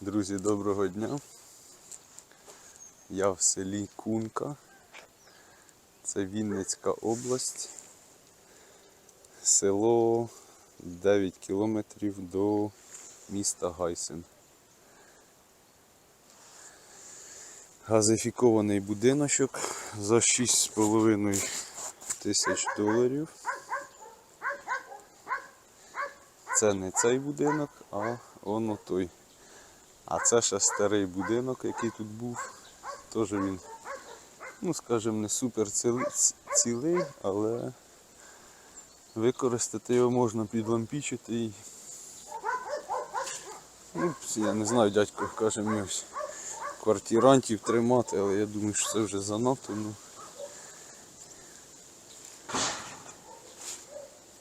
Друзі, доброго дня. Я в селі Кунка. Це Вінницька область. Село 9 кілометрів до міста Гайсен. Газифікований будиночок за 6,5 тисяч доларів. Це не цей будинок, а воно той. А це ще старий будинок, який тут був. Теж він, ну скажімо, не супер цілий, але використати його можна підлампічити і. Ну, я не знаю, дядько каже мені ось квартирантів тримати, але я думаю, що це вже занадто. Ну.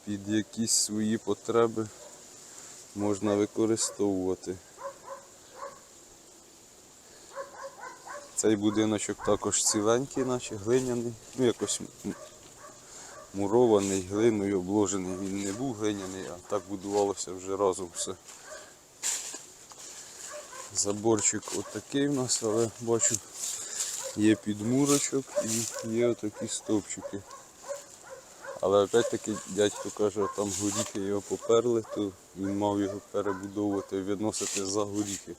Під якісь свої потреби можна використовувати. Цей будиночок також ціленький, наче глиняний, ну якось мурований, глиною обложений. Він не був глиняний, а так будувалося вже разом все. Заборчик отакий у нас, але бачу, є підмурочок і є отакі стовпчики. Але опять-таки дядько каже, там горіхи його поперли, то він мав його перебудовувати, відносити за горіхи.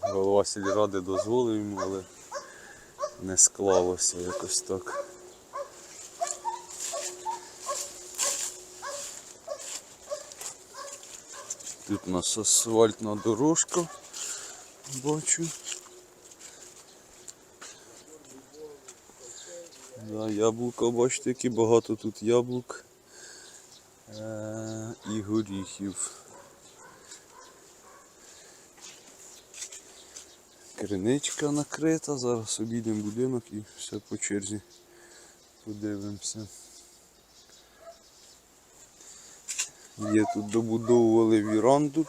Голова сільради дозволив йому, але не склалося якось так. Тут у нас асфальтна дорожка, бачу. Да, яблука, бачите, які багато тут яблук е- і горіхів. Криничка накрита, зараз обійдемо будинок і все по черзі подивимося. Є тут добудовували віранду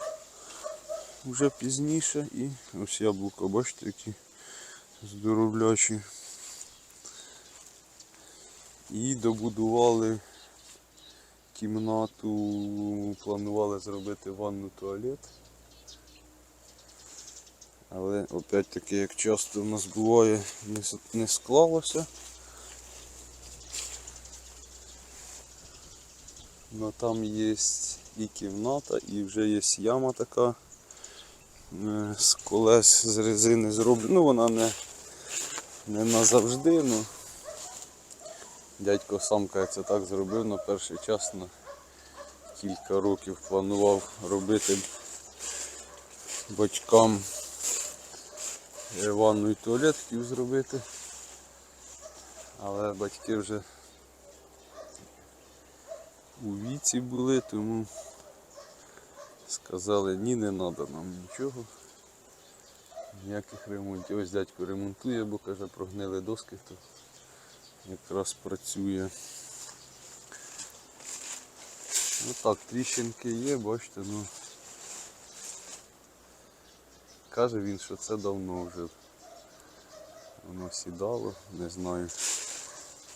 вже пізніше і ось яблука, бачите, які здоровлячі. І добудували кімнату, планували зробити ванну туалет. Але опять таки, як часто в нас буває, не, склалося. Но там є і кімната, і вже є яма така е, з колес з резини зроблена. Ну вона не, не назавжди, ну дядько сам це так зробив на перший час на кілька років планував робити батькам е, ванну і туалет хотів зробити. Але батьки вже у віці були, тому сказали, ні, не треба нам нічого. Ніяких ремонтів. Ось дядько ремонтує, бо каже, прогнили доски, то якраз працює. Ну так, тріщинки є, бачите, ну. Каже він, що це давно вже воно сідало, не знаю.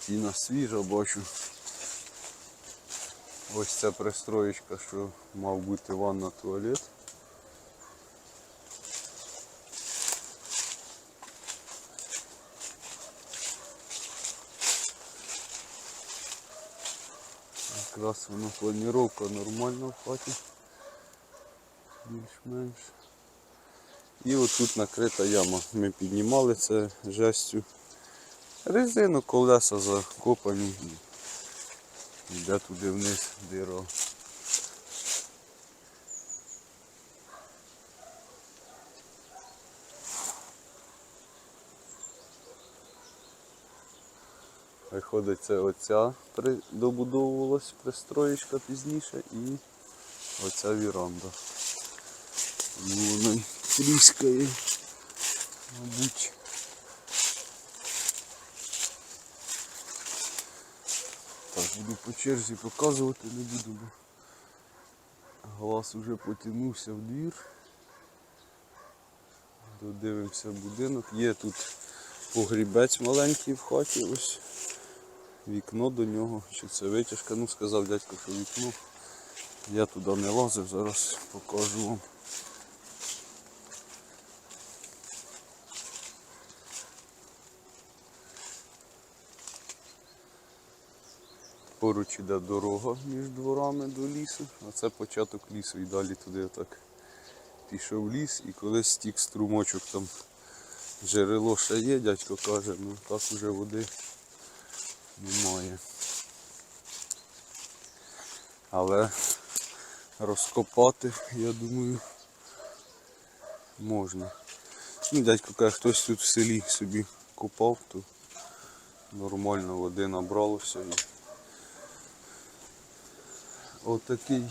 Тіна свіжа бачу. Ось ця пристроєчка, що мав бути ванна туалет. Якраз воно планіровка нормальна в хаті. Більш-менш. І отут накрита яма. Ми піднімали це жестю. Резину, колеса закопані. Йде туди вниз дира. Виходить, це оця добудовувалась пристроєчка пізніше і оця віранда. Тріскає, мабуть. Так, буду по черзі показувати, не буду, бо глаз уже потягнувся в двір. Додивимося будинок. Є тут погрібець маленький в хаті, ось вікно до нього, чи це витяжка, ну сказав дядько, що вікно. Я туди не лазив, зараз покажу вам. Поруч іде дорога між дворами до лісу, а це початок лісу і далі туди отак пішов ліс і колись стік струмочок там джерело ще є, дядько каже, ну так уже води немає. Але розкопати, я думаю, можна. Ну, дядько каже, хтось тут в селі собі копав, то нормально води набралося. Отакий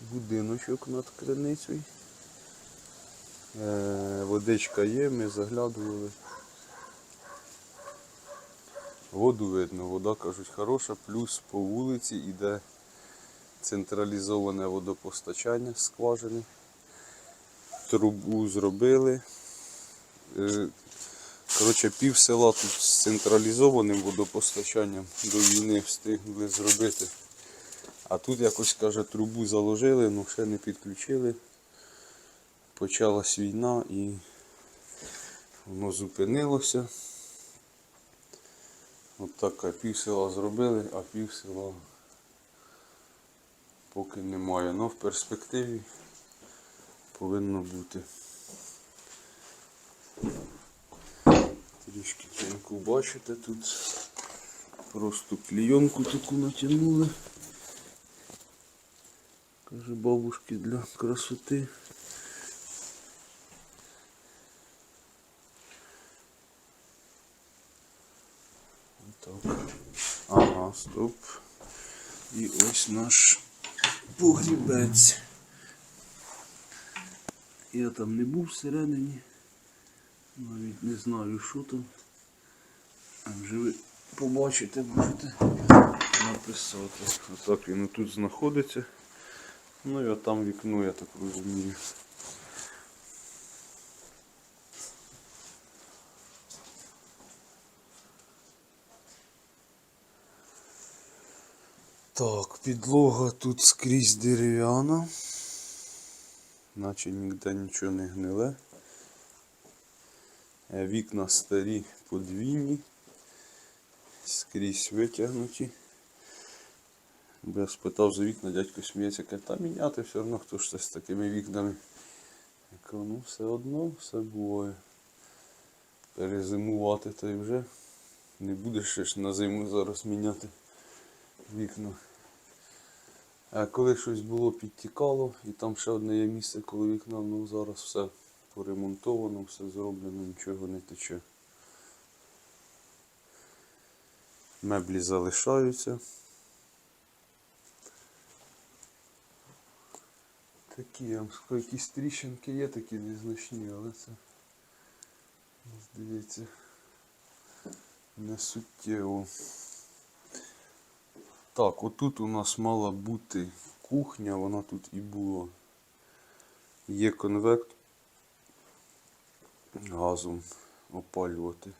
будиночок над криницею. Е, водичка є, ми заглядували. Воду видно, вода кажуть хороша, плюс по вулиці йде централізоване водопостачання скважини. Трубу зробили. Е, Коротше, пів села тут з централізованим водопостачанням до війни встигли зробити. А тут якось каже, трубу заложили, але ще не підключили. Почалась війна і воно зупинилося. От так пів села зробили, а пів села поки немає. Ну в перспективі повинно бути. Трішки тіньку бачите тут. Просто клійонку таку натягнули. Каже бабушки для красоти. Так. Ага, стоп. І ось наш погрібець. Я там не був всередині. Навіть не знаю, що там. А вже ви побачите, можете написати. Отак він тут знаходиться. Ну і там вікно, я так розумію. Так, підлога тут скрізь дерев'яна. Наче ніде нічого не гниле. Е, Вікна старі подвійні, скрізь витягнуті. Бо я спитав за вікна, дядько сміється, каже, та міняти все одно, хто ж це з такими вікнами. Я кажу, ну все одно, все буває. Перезимувати то й вже не будеш ще ж на зиму зараз міняти вікна. А коли щось було підтікало, і там ще одне є місце коло вікна, ну зараз все поремонтовано, все зроблено, нічого не тече. Меблі залишаються. Такі, я вам скажу, якісь тріщинки є такі незначні, але це здається не суттєво. Так, отут у нас мала бути кухня, вона тут і була. Є конвект газом опалювати.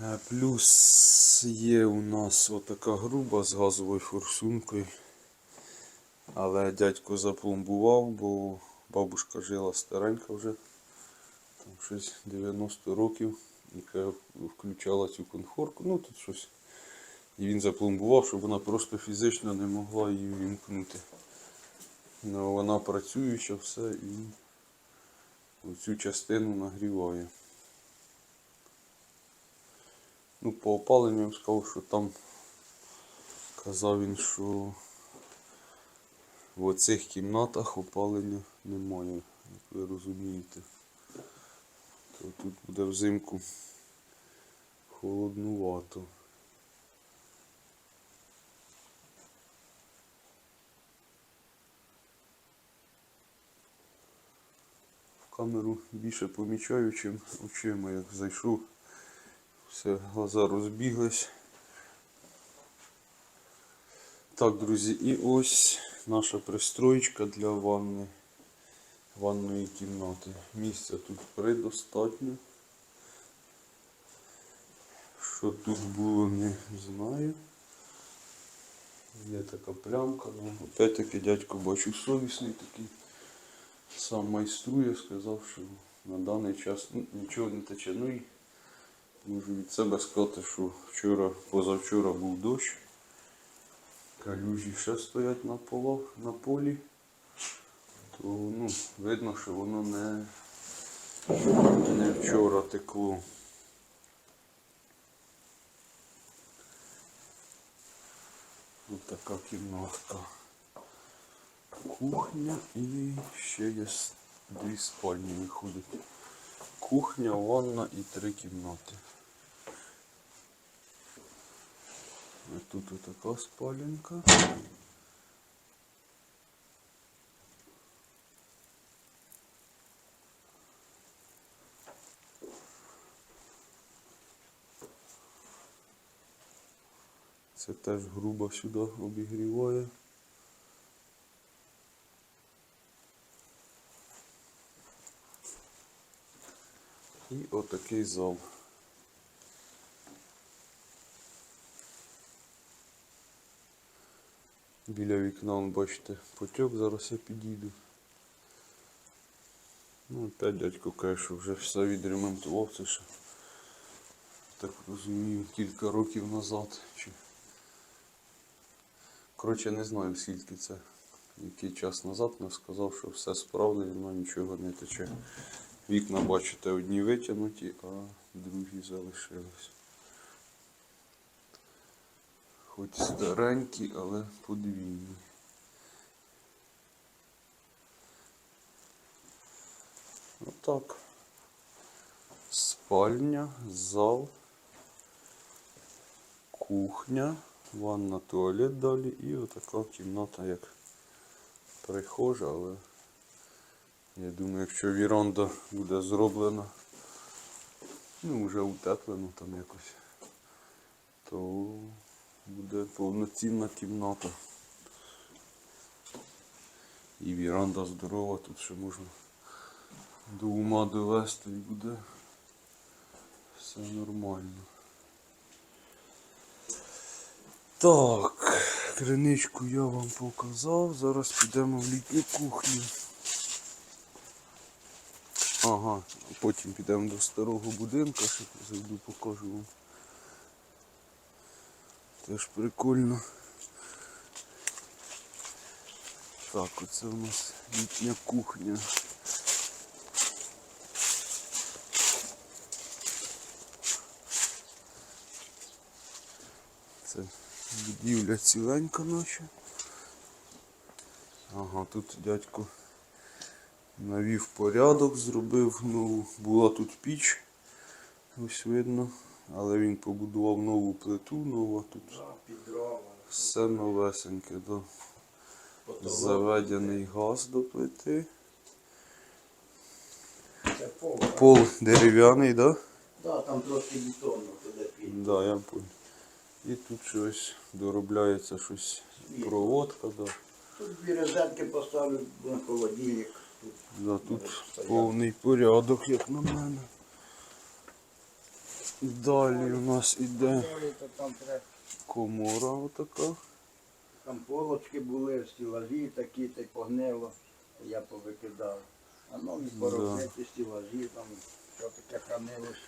Е, Плюс є у нас отака груба з газовою форсункою. Але дядько запломбував, бо бабушка жила старенька вже, там щось 90 років, яка включала цю конфорку. Ну тут щось. І він запломбував, щоб вона просто фізично не могла її вімкнути. Ну, вона працююча все і цю частину нагріває. Ну, по опаленню я б сказав, що там казав він, що в оцих кімнатах опалення немає, як ви розумієте. То тут буде взимку холоднувато. В камеру більше помічаю, чим очима, як зайшов. Все, глаза розбіглись. Так, друзі, і ось наша пристроєчка для ванни, ванної кімнати. Місця тут предостатньо. Що тут було, не знаю. Є така плямка, ну опять-таки дядько бачу совісний такий. Сам майструє, сказав, що на даний час ну, нічого не тече. Ну і Можу від себе сказати, що вчора, позавчора був дощ. Калюжі ще стоять на, поло, на полі. То ну, видно, що воно не, не вчора текло. Ось така кімнатка. Кухня і ще є дві спальні виходить. Кухня, ванна і три кімнати. Ось тут отака спаленка. Це теж грубо сюди обігріває. І отакий зал. Біля вікна, он, бачите, потік, зараз я підійду. Ну, опять дядько каже, що вже все відремонтував, це ще, так розумію, кілька років назад. Чи... Коротше, не знаю скільки це, який час назад, але сказав, що все справне, воно нічого не тече. Вікна, бачите, одні витягнуті, а другі залишились. Хоч старенькі, але подвійні. Отак. Спальня, зал, кухня, ванна, туалет далі і отака кімната, як прихожа, але я думаю, якщо віранда буде зроблена, ну вже утеплено там якось, то буде повноцінна кімната. І віранда здорова, тут ще можна до ума довести і буде все нормально. Так, криничку я вам показав. Зараз підемо в літню кухню. Ага, потім підемо до старого будинка, ще зайду покажу вам. Теж прикольно. Так, оце у нас літня кухня. Це будівля ціленька наша. Ага, тут дядько навів порядок, зробив нову. Була тут піч, ось видно, але він побудував нову плиту, нова тут все новесеньке. Да. Заведений газ до плити. Пол. Дерев'яний, да? Да, там трошки бетонно туди під. Да, я понял. І тут щось доробляється щось проводка, да. Тут дві розетки поставлю на холодильник. Тут Да, тут повний порядок, як на мене. Далі у нас іде комора отака. Там полочки були, стілажі такі, та й погнило. Я повикидав. А нові поробити стілажі, там що таке хранилось.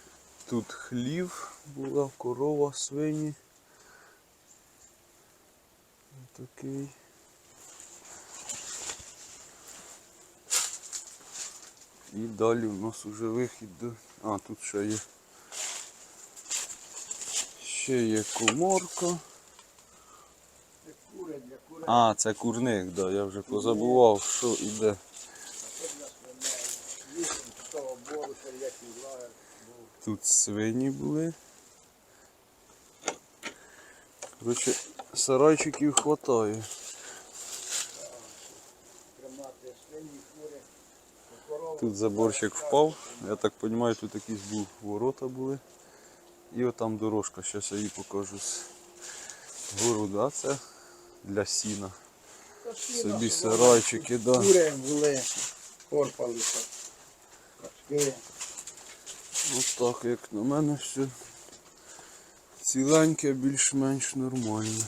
Тут хлів була, корова, свині. Такий. І далі у нас уже вихід до. А, тут ще є. Ще є коморка. Це кури для кури. А, це курник, да, я вже позабував, що був. Тут свині були. Коротше, сарайчиків хватає. Тут заборчик впав. Я так розумію, тут якісь був ворота були. І отам дорожка, зараз я її покажу з города. Це для сіна. Собі сарайчики, да. Кури були, корпалися. Качки. Ось так, як на мене, все ціленьке, більш-менш нормально.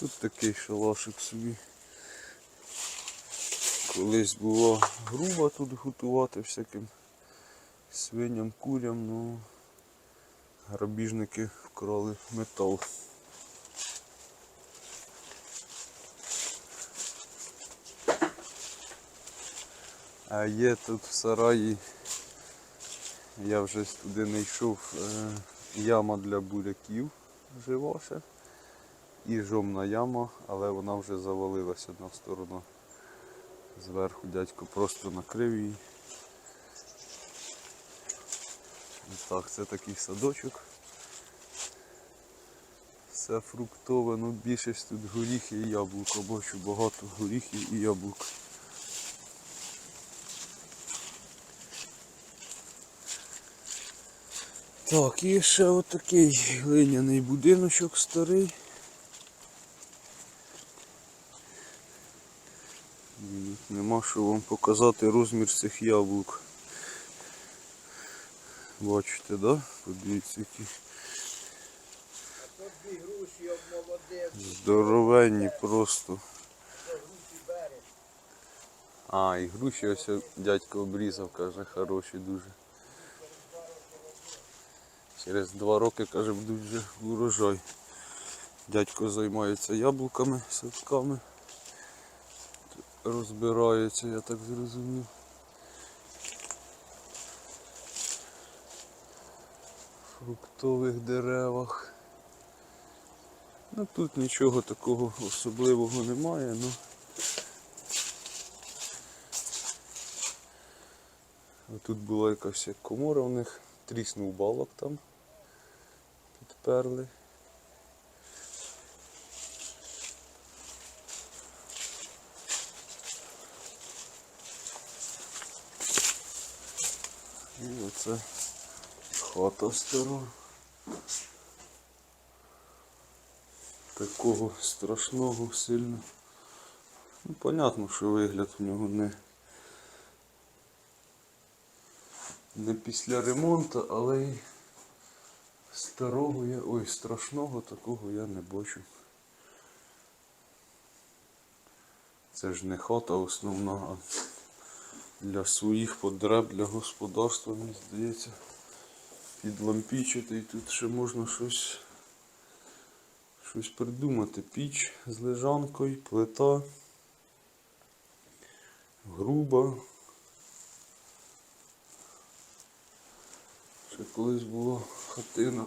Тут такий шалашик собі. Колись було грубо тут готувати всяким свиням, курям, ну грабіжники вкрали метал. А є тут в сараї, я вже туди не йшов, е, яма для буряків жива ще. І жомна яма, але вона вже завалилася одна сторона. Зверху дядько просто накрив її. І Так, це такий садочок. Все фруктове, ну більшість тут горіхи і яблука. Бачу багато горіхів і яблук. Так, і ще отакий глиняний будиночок старий. Нема що вам показати розмір цих яблук. Бачите, да? Подивіться, які здоровенні просто. А, і груші ось дядько обрізав, каже, хороші дуже. Через два роки, каже, будуть вже урожай. Дядько займається яблуками, садками. Розбирається, я так зрозумів. Фруктових деревах. Ну тут нічого такого особливого немає, ну. Тут була якась як комора у них, тріснув балок там. Підперли. І оце хата стара. Такого страшного сильно. Ну, понятно, що вигляд у нього не. не після ремонту, але й старого я. Ой, страшного такого я не бачу. Це ж не хата основна, а для своїх потреб, для господарства, мені здається, підлампічити і тут ще можна щось, щось придумати. Піч з лежанкою, плита, груба. Ще колись була хатина.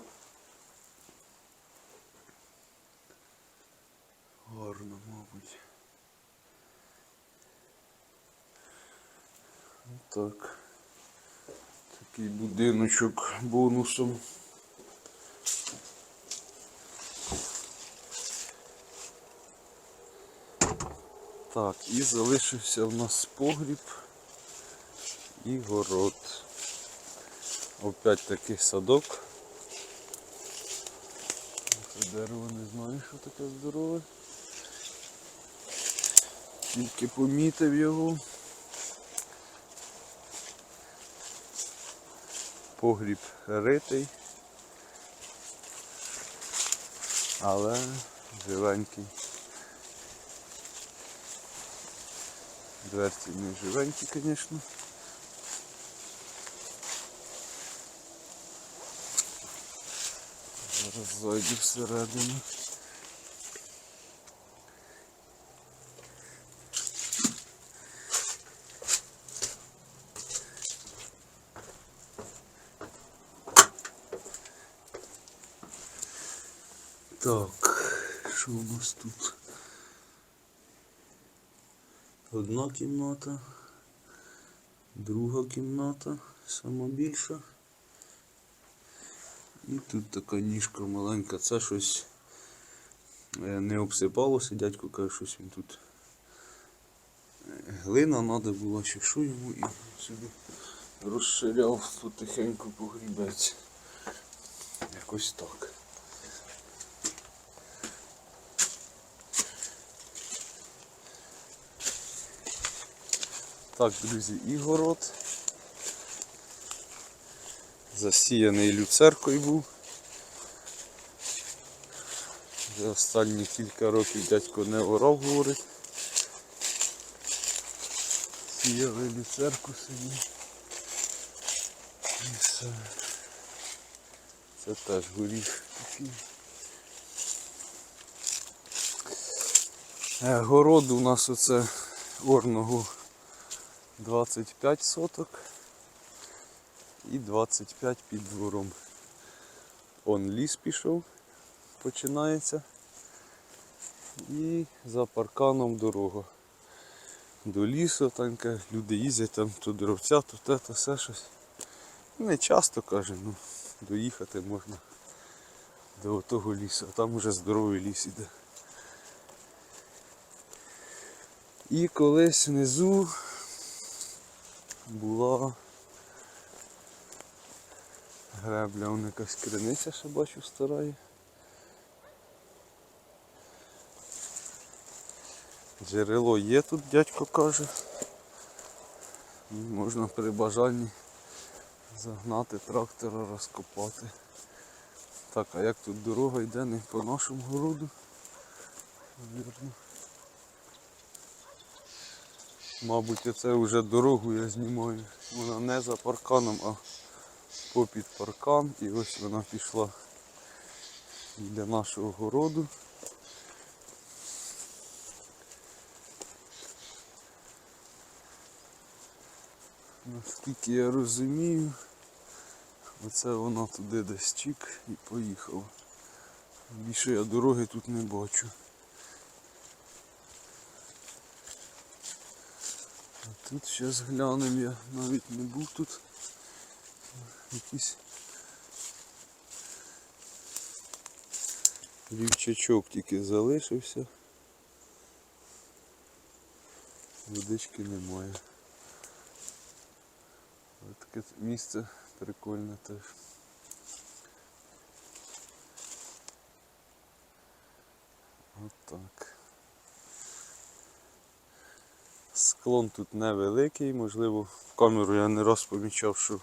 Гарно, мабуть. Так. Такий будиночок бонусом. Так, і залишився в нас погріб і город. Опять таки садок. Це дерево не знаю, що таке здорове. Тільки помітив його. Погріб ритий. Але живенький. Дверці не живенькі, звісно. Зараз зайду всередину. Так, що у нас тут? Одна кімната, друга кімната, сама більша. І тут така ніжка маленька, це щось е, не обсипалося, дядько каже, щось він тут. Глина треба була, чи що йому і собі розширяв тут тихенько погрібець. Якось так. Так, друзі, і город. Засіяний люцеркою був. Вже останні кілька років дядько не орав, говорить. Сіяли люцерку собі. І все. Це теж горіх такий. Е, Город у нас оце орного 25 соток і 25 під двором. Он ліс пішов, починається. І за парканом дорога. До лісу танка, люди їздять там то дровця, то те, то все щось. Не часто каже, ну доїхати можна до того лісу, а там уже здоровий ліс іде. І колись внизу була гребля, вон якась криниця ще бачу стара є. Джерело є тут, дядько каже. Можна при бажанні загнати трактора, розкопати. Так, а як тут дорога йде не по нашому городу? Вірно. Мабуть, оце вже дорогу я знімаю. Вона не за парканом, а попід паркан. І ось вона пішла для нашого городу. Наскільки я розумію, оце вона туди десь чик і поїхала. Більше я дороги тут не бачу. Тут зараз глянемо, я навіть не був тут. Якийсь рівчачок тільки залишився. Водички немає. Ось Таке місце прикольне теж. От так. Склон тут невеликий, можливо, в камеру я не раз помічав, що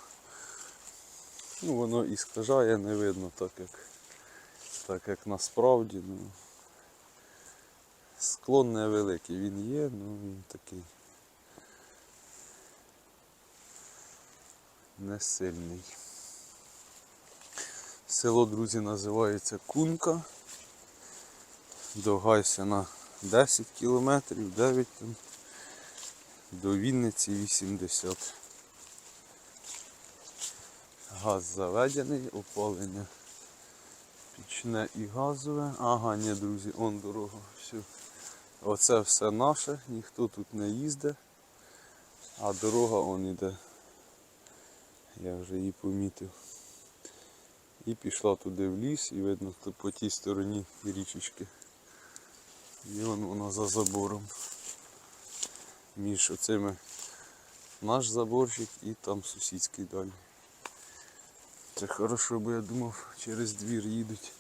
ну, воно і скажає, не видно так як, так як насправді. Ну, склон невеликий, він є, ну він такий не сильний. Село, друзі, називається Кунка. До Гайся на 10 кілометрів, 9 там. До Вінниці 80. Газ заведений, опалення пічне і газове. Ага, ні, друзі, он дорога. Все. Оце все наше, ніхто тут не їздить, а дорога он іде. Я вже її помітив. І пішла туди в ліс і видно по тій стороні річечки. І вон вона за забором. Між оцими наш заборчик і там сусідський далі. Це хорошо, бо я думав через двір їдуть.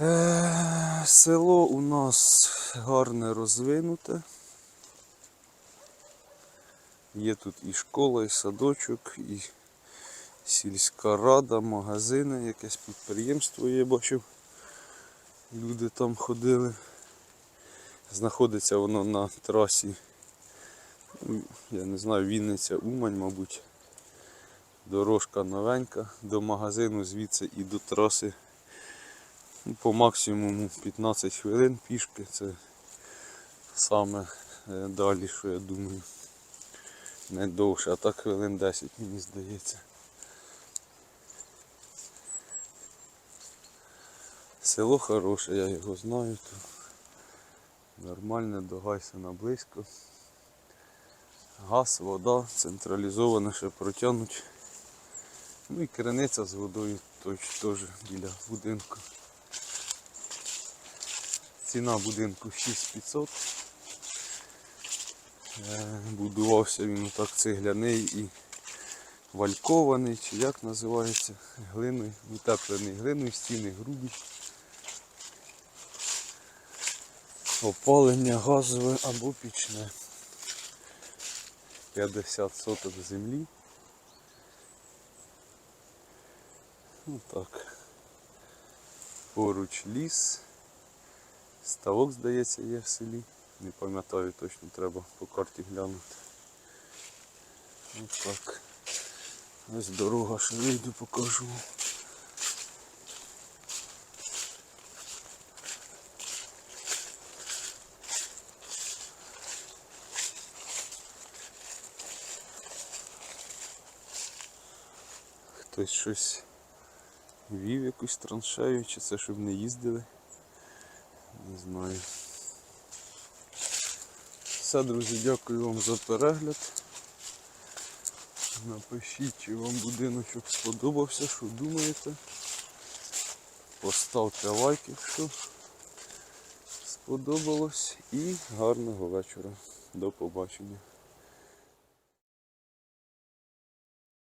Е, Село у нас гарне розвинуте. Є тут і школа, і садочок, і сільська рада, магазини, якесь підприємство я бачив. Люди там ходили. Знаходиться воно на трасі, ну, я не знаю, Вінниця, Умань, мабуть. Дорожка новенька до магазину звідси і до траси. Ну, по максимуму 15 хвилин пішки. Це саме е, далі, що я думаю. Не довше, а так хвилин 10, мені здається. Село хороше, я його знаю. Тут. Нормально, до Гайсена близько. Газ, вода, централізовано ще протягнуть. Ну і криниця з водою теж біля будинку. Ціна будинку 6500. Е, Будувався він так цегляний і валькований, чи як називається, глиною, утеплений глиною, стіни грубі. Опалення газове або пічне. 50 соток землі. Ну так. Поруч ліс. Ставок, здається, є в селі. Не пам'ятаю точно, треба по карті глянути. Ось так. Ось дорога, що вийду покажу. Хтось щось вів якусь траншею, чи це щоб не їздили. Не знаю. Все, друзі, дякую вам за перегляд. Напишіть, чи вам будиночок сподобався, що думаєте. Поставте лайк, якщо сподобалось. І гарного вечора. До побачення.